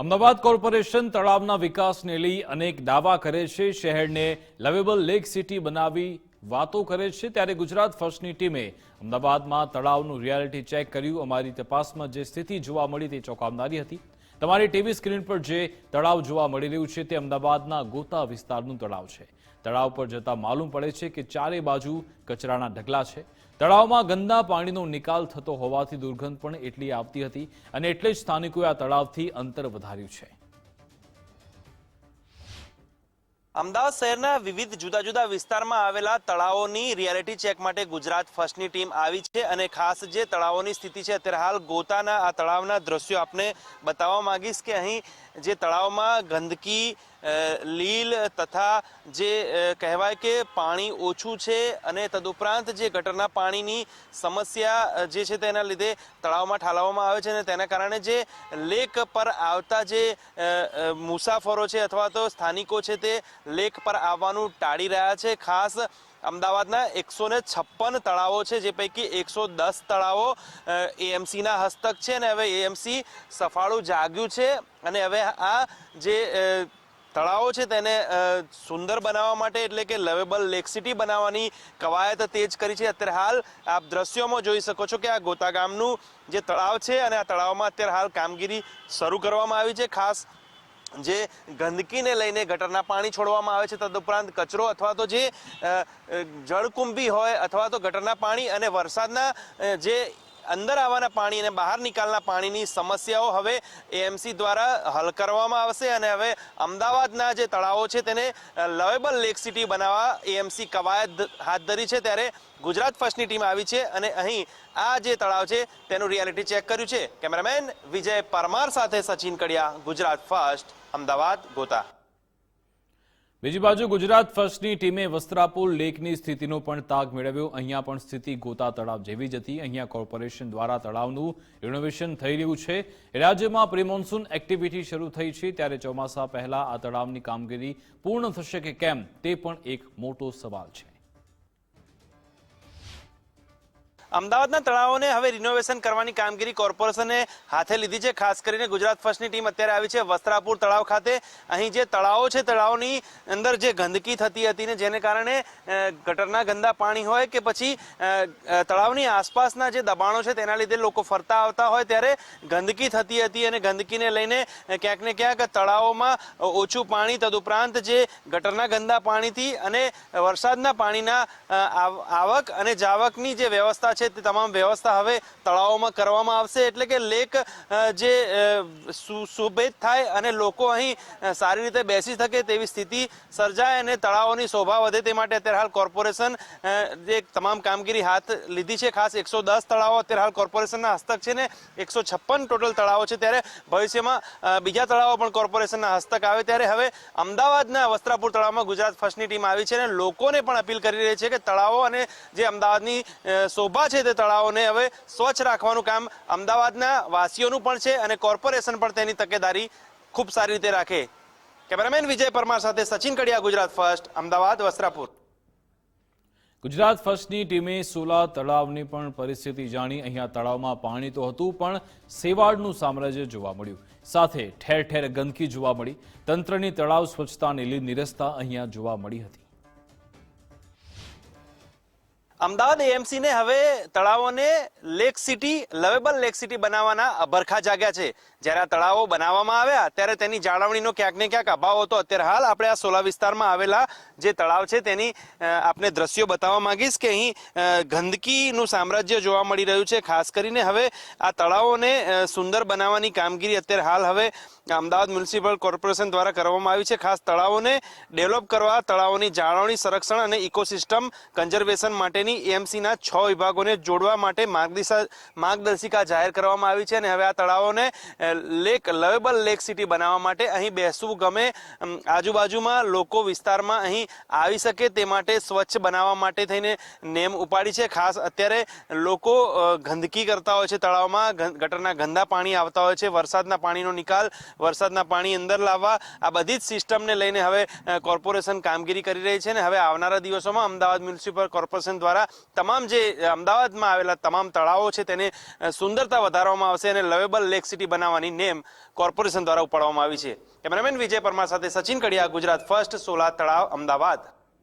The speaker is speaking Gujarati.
અમદાવાદ કોર્પોરેશન તળાવના વિકાસને લઈ અનેક દાવા કરે છે. શહેરને લવેબલ લેક સિટી બનાવી વાતો કરે છે. ત્યારે ગુજરાત ફર્સ્ટની ટીમે અમદાવાદમાં તળાવનું રિયાલિટી ચેક કર્યું. અમારી તપાસમાં જે સ્થિતિ જોવા મળી તે ચોંકાવનારી હતી. તમારી ટીવી સ્ક્રીન પર જે તળાવ જોવા મળી રહ્યું છે તે અમદાવાદના ગોતા વિસ્તારનું તળાવ છે. તળાવ પર જતા માલુમ પડે છે કે ચારે બાજુ કચરાના ઢગલા છે. તળાવમાં ગંદા પાણીનો નિકાલ થતો હોવાથી દુર્ગંધ પણ એટલી આવતી હતી અને એટલે જ સ્થાનિકોએ આ તળાવથી અંતર વધાર્યું છે. અમદાવાદ શહેરના વિવિધ જુદા જુદા વિસ્તારમાં આવેલા તળાવોની રિયાલિટી ચેક માટે ગુજરાત ફર્સ્ટની ટીમ આવી છે અને ખાસ જે તળાવોની સ્થિતિ છે, અત્યારે હાલ ગોતાના આ તળાવના દ્રશ્યો આપને બતાવવા માંગીશ કે અહીં જે તળાવમાં ગંદકી લીલ તથા જે કહેવાય કે પાણી ઓછું છે અને તદુપરાંત જે ગટરના પાણીની સમસ્યા જે છે તેના લીધે તળાવમાં ઠાલવવામાં આવે છે અને તેના કારણે જે લેક પર આવતા જે મુસાફરો છે અથવા તો સ્થાનિકો છે તે લેક પર આવવાનું ટાળી રહ્યા છે. ખાસ અમદાવાદના એકસો ને છપ્પન તળાવો છે, જે પૈકી એકસો દસ તળાવો એએમસીના હસ્તક છે અને હવે એએમસી સફાળું જાગ્યું છે. અને હવે આ જે તળાવો છે તેને સુંદર બનાવવા માટે એટલે કે લવેબલ લેક સિટી બનાવવાની કવાયત તેજ કરી છે. અત્યારે હાલ આપ દ્રશ્યોમાં જોઈ શકો છો કે આ ગોતા ગામનું જે તળાવ છે અને આ તળાવમાં અત્યારે હાલ કામગીરી શરૂ કરવામાં આવી છે. ખાસ જે ગંદકીને લઈને ગટરના પાણી છોડવામાં આવે છે, તદુપરાંત કચરો અથવા તો જે જળકુંભી હોય અથવા તો ગટરના પાણી અને વરસાદના જે અંદર આવવાના પાણી અને બહાર નિકાલના પાણીની સમસ્યાઓ હવે એએમસી દ્વારા હલ કરવામાં આવશે અને હવે અમદાવાદના જે તળાવો છે તેને લવેબલ લેક સિટી બનાવવા એએમસી કવાયત હાથ ધરી છે. ત્યારે ગુજરાત ફર્સ્ટની ટીમ આવી છે અને અહીં આ જે તળાવ છે તેનું રિયાલિટી ચેક કર્યું છે. કેમેરામેન વિજય પરમાર સાથે સચિન કડિયા, ગુજરાત ફર્સ્ટ, અમદાવાદ, ગોતા. બીજી બાજુ ગુજરાત ફર્સ્ટની ટીમે વસ્ત્રાપુર લેકની સ્થિતિનો પણ તાગ મેળવ્યો. અહીંયા પણ સ્થિતિ ગોતા તળાવ જેવી જ હતી. અહીંયા કોર્પોરેશન દ્વારા તળાવનું રિનોવેશન થઈ રહ્યું છે. રાજ્યમાં પ્રિમોન્સૂન એક્ટિવિટી શરૂ થઈ છે. ત્યારે ચોમાસા પહેલા આ તળાવની કામગીરી પૂર્ણ થશે કે કેમ તે પણ એક મોટો સવાલ છે. અમદાવાદના તળાવોને હવે રિનોવેશન કરવાની કામગીરી કોર્પોરેશને હાથે લીધી છે. ખાસ કરીને ગુજરાત ફર્સ્ટની ટીમ અત્યારે આવી છે વસ્ત્રાપુર તળાવ ખાતે. અહીં જે તળાવો છે, તળાવની અંદર જે ગંદકી થતી હતી ને જેને કારણે ગટરના ગંદા પાણી હોય કે પછી તળાવની આસપાસના જે દબાણો છે તેના લીધે લોકો ફરતા આવતા હોય ત્યારે ગંદકી થતી હતી અને ગંદકીને લઈને ક્યાંક ને ક્યાંક તળાવોમાં ઓછું પાણી તદુપરાંત જે ગટરના ગંદા પાણીથી અને વરસાદના પાણીના આવક અને જાવકની જે વ્યવસ્થા છે તે તમામ વ્યવસ્થા હવે તળાવોમાં કરવામાં આવશે. એટલે કે લેક જે સુભેદ થાય અને લોકો અહીં સારી રીતે બેસી શકે તેવી સ્થિતિ સર્જાય અને તળાવોની શોભા વધે તે માટે અત્યારે હાલ કોર્પોરેશન જે તમામ કામગીરી હાથ લીધી છે, ખાસ એકસો દસ તળાવો અત્યારે હાલ કોર્પોરેશનના હસ્તક છે ને એકસો છપ્પન ટોટલ તળાવો છે ત્યારે ભવિષ્યમાં બીજા તળાવો પણ કોર્પોરેશનના હસ્તક આવે ત્યારે હવે અમદાવાદના વસ્ત્રાપુર તળાવમાં ગુજરાત ફર્સ્ટની ટીમ આવી છે અને લોકોને પણ અપીલ કરી રહી છે કે તળાવો અને જે અમદાવાદની શોભા છે તે તળાવોને હવે સ્વચ્છ રાખવાનું કામ અમદાવાદના વાસીઓનું પણ છે અને કોર્પોરેશન પણ તેની તકેદારી ખૂબ સારી રીતે રાખે. કેમેરામેન વિજય પરમાર સાથે સચિન કડિયા, ગુજરાત ફર્સ્ટ, અમદાવાદ, વસ્ત્રાપુર. ગુજરાત ફર્સ્ટની ટીમે સોલા તળાવની પણ પરિસ્થિતિ જાણી. અહીંયા તળાવમાં પાણી તો હતું, પણ સેવાળનું સામ્રાજ્ય જોવા મળ્યું. સાથે ઠેર ઠેર ગંદકી જોવા મળી. તંત્રની તળાવ સ્વચ્છતાની લીલી નિરસતા અહીંયા જોવા મળી હતી. અમદાવાદ એએમસી ને હવે તળાવોને lake city lovable lake city બનાવવાના ભરખા જાગ્યા છે. જ્યારે આ તળાવો બનાવવામાં આવ્યા, ત્યારે તેની જાળવણીનો ક્યાંક ને ક્યાંક અભાવ હતો. અત્યારે હાલ આપણે આ સોલા વિસ્તારમાં આવેલા જે તળાવ છે, તેની આપણે દ્રશ્યો બતાવવા માંગીશ કે અહીં ગંદકીનું સામ્રાજ્ય જોવા મળી રહ્યું છે. ખાસ કરીને હવે આ તળાવોને સુંદર બનાવવાની કામગીરી અત્યારે હાલ હવે અમદાવાદ મ્યુનિસિપલ કોર્પોરેશન દ્વારા કરવામાં આવી છે. ખાસ તળાવોને ડેવલપ કરવા, તળાવોની જાળવણી, સંરક્ષણ અને ઇકોસિસ્ટમ કન્ઝર્વેશન માટેની એએમસીના છ વિભાગોને જોડવા માટે માર્ગદિશા, માર્ગદર્શિકા જાહેર કરવામાં આવી છે અને હવે આ તળાવોને લેક, લવેબલ લેક સિટી બનાવવા માટે અહીં બેસવું ગમે આજુબાજુમાં લોકો વિસ્તારમાં અહીં આવી શકે તે માટે સ્વચ્છ બનાવવા માટે થઈને નેમ ઉપાડી છે. ખાસ અત્યારે લોકો ગંદકી કરતા હોય છે તળાવમાં ગટરના ગંદા પાણી આવતા હોય છે, વરસાદના પાણીનો નિકાલ વરસાદના પાણી અંદર લાવવા આ બધી જ સિસ્ટમને લઈને હવે કોર્પોરેશન કામગીરી કરી રહી છે અને હવે આવનારા દિવસોમાં અમદાવાદ મ્યુનિસિપલ કોર્પોરેશન દ્વારા તમામ જે અમદાવાદમાં આવેલા તમામ તળાવો છે તેને સુંદરતા વધારવામાં આવશે અને લવેબલ લેક સિટી બનાવવાની નેમ કોર્પોરેશન દ્વારા ઉપાડવામાં આવી છે. કેમેરામેન વિજય પરમાર સાથે સચિન કડિયા, ગુજરાત ફર્સ્ટ, સોલા તળાવ, અમદાવાદ.